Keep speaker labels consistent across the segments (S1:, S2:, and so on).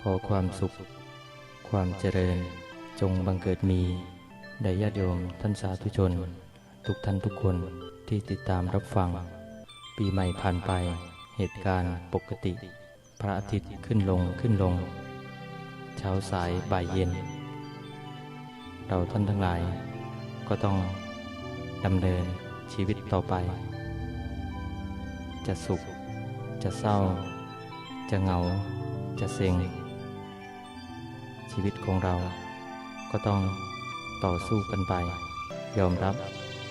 S1: ขอความสุข ความเจริญจงบังเกิดมีแด่ญาติโยมท่านสาธุชน ทุกท่านทุกคนที่ติดตามรับฟัง ปีใหม่ผ่านไป เหตุการณ์ปกติ พระอาทิตย์ขึ้นลงขึ้นลง เช้าสายบ่ายเย็น เราท่านทั้งหลาย ก็ต้องดำเนินชีวิตต่อไป จะสุข จะเศร้า จะเหงา จะเซ็ง ชีวิตของเรา ก็ต้องต่อสู้กันไป ยอมรับ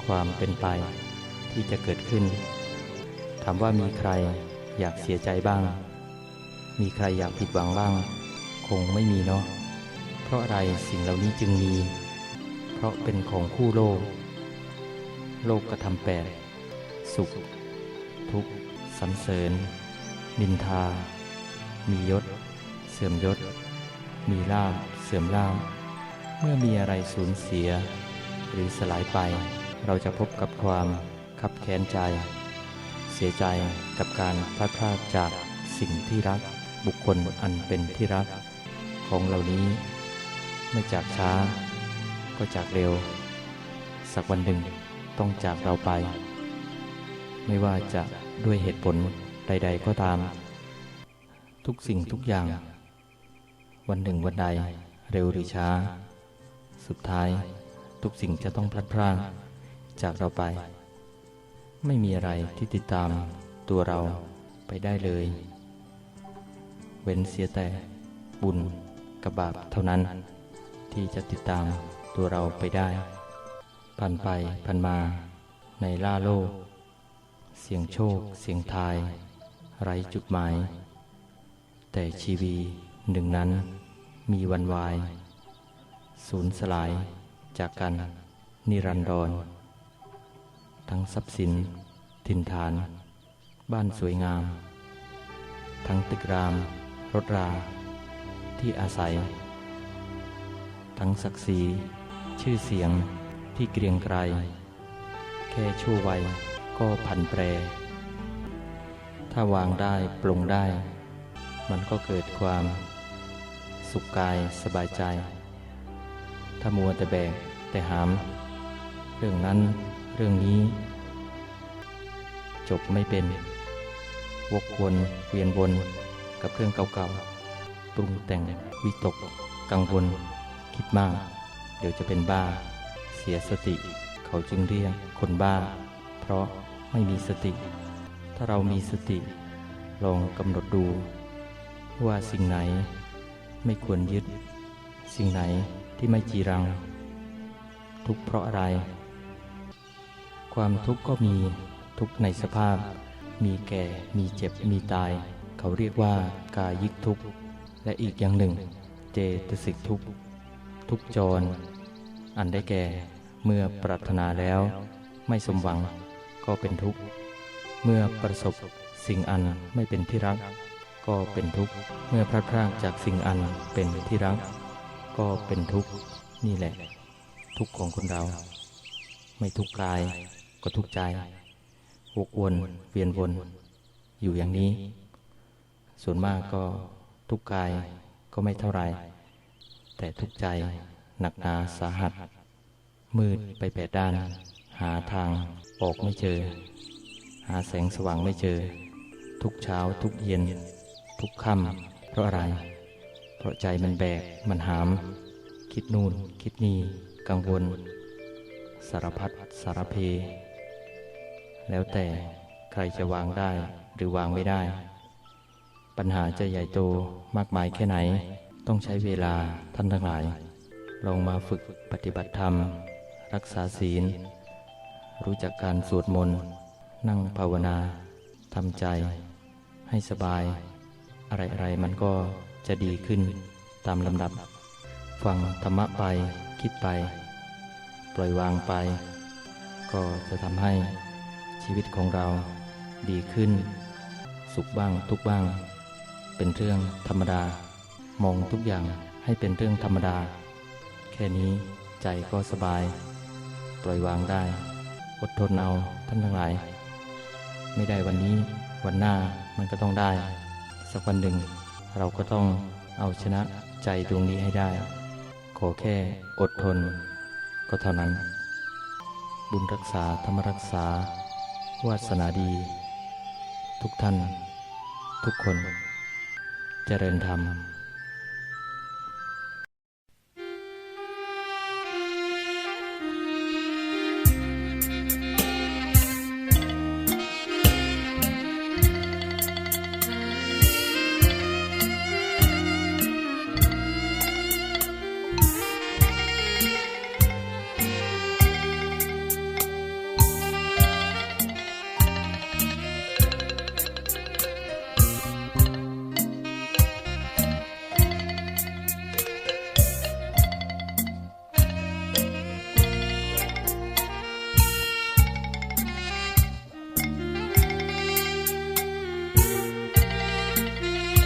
S1: ความเป็นไปที่จะเกิดขึ้น ถามว่ามีใครอยากเสียใจบ้าง มีใครอยากผิดหวังบ้าง คงไม่มีเนาะ เพราะอะไรสิ่งเหล่านี้จึงมี เพราะเป็นของคู่โลก โลกกระทำแปด สุข ทุกข์สรรเสริญ นินทา มียศ เสื่อมยศ มีลาภเสื่อมลาภเมื่อมีอะไรสูญเสีย หรือสลายไป เราจะพบกับความขับแค้นใจ เสียใจกับการพลาดพลาดจากสิ่งที่รักบุคคลอันเป็นที่รัก ของเหล่านี้ไม่จากช้า ก็จากเร็ว สักวันหนึ่งต้องจากเราไป ไม่ว่าจะด้วยเหตุผลใด ๆ ก็ตาม ทุกสิ่งทุกอย่าง วันหนึ่งวันใด เร็วหรือช้า สุดท้ายทุกสิ่งจะต้องพลัดพรากจากเราไป ไม่มีอะไรที่ติดตามตัวเราไปได้เลย เว้นเสียแต่บุญกับบาปเท่านั้น ที่จะติดตามตัวเราไปได้ผ่านไปผ่านมาในล่าโลก เสียงโชค เสียงทาย ไร้จุดหมาย แต่ชีวีหนึ่งนั้น มีวันวาย สูญสลายจากกัน นิรันดร ทั้งทรัพย์สิน ถิ่นฐาน บ้านสวยงาม ทั้งตึกราม รถรา ที่อาศัย ทั้งศักดิ์ศรีชื่อเสียงที่เกรียงไกรแค่ชั่ววัยก็ผันแปร ถ้าวางได้ปลงได้ มันก็เกิดความ สุขกายสบายใจ ถ้ามัวแต่แบกแต่หาม เรื่องนั้นเรื่องนี้ จบไม่เป็น วกวนเวียนวนกับเครื่องเก่าๆ ปรุงแต่งวิตก กังวล คิดมาก เดี๋ยวจะเป็นบ้า เสียสติ เขาจึงเรียกคนบ้า เพราะไม่มีสติ ถ้าเรามีสติ ลองกำหนดดูว่าสิ่งไหน ไม่ควรยึด สิ่งไหนที่ไม่จีรัง ทุกเพราะอะไร ความทุกข์ก็มีทุกในสภาพ มีแก่มีเจ็บมีตาย เขาเรียกว่ากายิกทุกข์ และอีกอย่างหนึ่ง เจตสิกทุกข์ ทุกจร อันได้แก่เมื่อปรารถนาแล้ว ไม่สมหวังก็เป็นทุกข์ เมื่อประสบสิ่งอันไม่เป็นที่รัก ก็เป็นทุกข์ เมื่อพลัดพรากจากสิ่งอันเป็นที่รัก ก็เป็นทุกข์ นี่แหละ ทุกข์ของคนเรา ไม่ทุกข์กาย ก็ทุกข์ใจวกวนเวียนวน อยู่อย่างนี้ ส่วนมากก็ทุกข์กายก็ไม่เท่าไหร่แต่ทุกข์ใจหนักหนาสาหัส มืดไปแปดด้าน หาทางออกไม่เจอ หาแสงสว่างไม่เจอ ทุกเช้าทุกเย็น ทุกค่ำเพราะอะไร เพราะใจมันแบก มันหาม คิดนู่น คิดนี่กังวล สารพัดสารเพ แล้วแต่ใครจะวางได้หรือวางไม่ได้ ปัญหาจะใหญ่โตมากมายแค่ไหน ต้องใช้เวลาท่านทั้งหลาย ลองมาฝึกปฏิบัติธรรม รักษาศีล รู้จักการสวดมนต์ นั่งภาวนาทำใจให้สบาย อะไรๆมันก็จะดีขึ้นตามลำดับ ฟังธรรมะไปคิดไป ปล่อยวางไป ก็จะทำให้ชีวิตของเราดีขึ้น สุขบ้างทุกบ้าง เป็นเรื่องธรรมดา มองทุกอย่างให้เป็นเรื่องธรรมดา แค่นี้ใจก็สบาย ปล่อยวางได้ อดทนเอาท่านทั้งหลาย ไม่ได้วันนี้วันหน้ามันก็ต้องได้ สักวันหนึ่ง เราก็ต้องเอาชนะใจดวงนี้ให้ได้ ขอแค่อดทน ก็เท่านั้น บุญรักษาธรรมรักษา วาสนาดี ทุกท่าน ทุกคนจเจริญธรรม